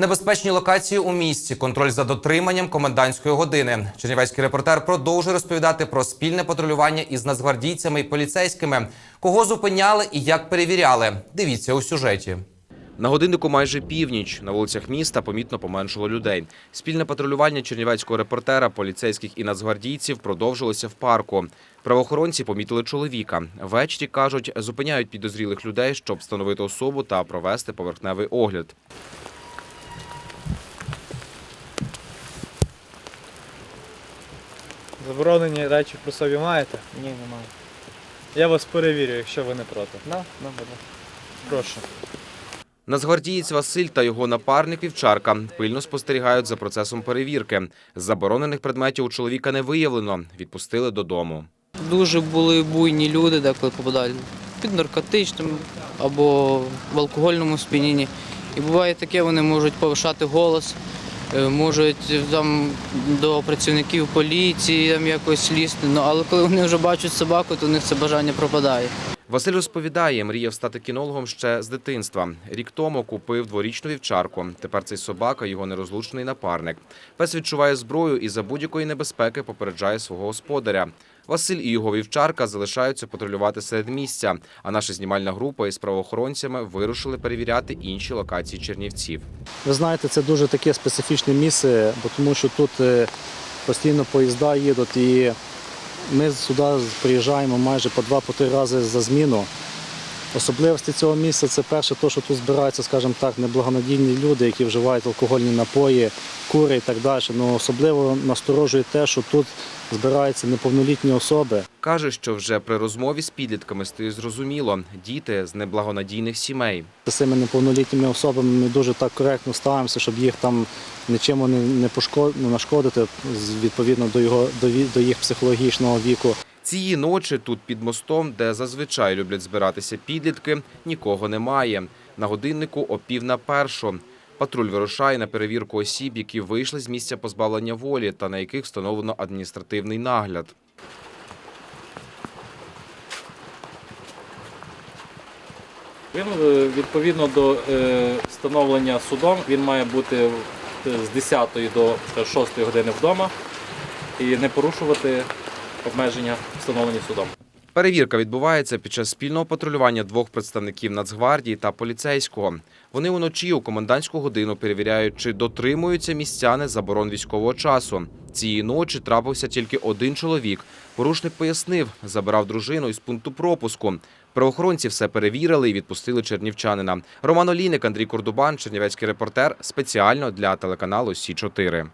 Небезпечні локації у місті, контроль за дотриманням комендантської години. Чернівецький репортер продовжує розповідати про спільне патрулювання із нацгвардійцями і поліцейськими. Кого зупиняли і як перевіряли. Дивіться у сюжеті. На годиннику майже північ. На вулицях міста помітно поменшало людей. Спільне патрулювання чернівецького репортера, поліцейських і нацгвардійців продовжилося в парку. Правоохоронці помітили чоловіка. Ввечері, кажуть, зупиняють підозрілих людей, щоб встановити особу та провести поверхневий огляд. Заборонені речі при собі маєте? Ні, немає. Я вас перевірю, якщо ви не проти. Да, да, буде. Прошу. Нацгвардієць Василь та його напарник Вівчарка пильно спостерігають за процесом перевірки. Заборонених предметів у чоловіка не виявлено. Відпустили додому. Дуже були буйні люди, деколи попадали під наркотичним або в алкогольному сп'янінні. І буває таке, вони можуть повишати голос, можуть е, там до працівників поліції там якось лізти. Ну, але коли вони вже бачать собаку, то у них це бажання пропадає. Василь розповідає, мріяв стати кінологом ще з дитинства. Рік тому купив дворічну вівчарку. Тепер цей собака його нерозлучний напарник. Пес відчуває зброю і за будь-якої небезпеки попереджає свого господаря. Василь і його вівчарка залишаються патрулювати серед місця. А наша знімальна група із правоохоронцями вирушили перевіряти інші локації Чернівців. Ви знаєте, це дуже таке специфічне місце, бо тому що тут е, постійно поїзда їдуть і ми сюди приїжджаємо майже по два-по три рази за зміну. Особливості цього місця це перше, то, що тут збираються, скажімо так, неблагонадійні люди, які вживають алкогольні напої, кури і так далі. Ну, особливо насторожує те, що тут збираються неповнолітні особи. Каже, що вже при розмові з підлітками стає зрозуміло – діти з неблагонадійних сімей. З цими неповнолітніми особами ми дуже так коректно ставимося, щоб їх там нічим не, не, пошкод... не нашкодити відповідно до, його, до їх психологічного віку. Цієї ночі тут під мостом, де зазвичай люблять збиратися підлітки, нікого немає. На годиннику о пів на першу. Патруль вирушає на перевірку осіб, які вийшли з місця позбавлення волі та на яких встановлено адміністративний нагляд. Він е, відповідно до е, встановлення судом він має бути е, з 10 до 6 години вдома і не порушувати обмеження, встановлені судом. Перевірка відбувається під час спільного патрулювання двох представників Нацгвардії та поліцейського. Вони уночі у комендантську годину перевіряють, чи дотримуються містяни заборон військового часу. Цієї ночі трапився тільки один чоловік. Порушник пояснив, забирав дружину із пункту пропуску. Правоохоронці все перевірили і відпустили чернівчанина. Роман Олійник, Андрій Кордубан, Чернівецький репортер, спеціально для телеканалу Сі 4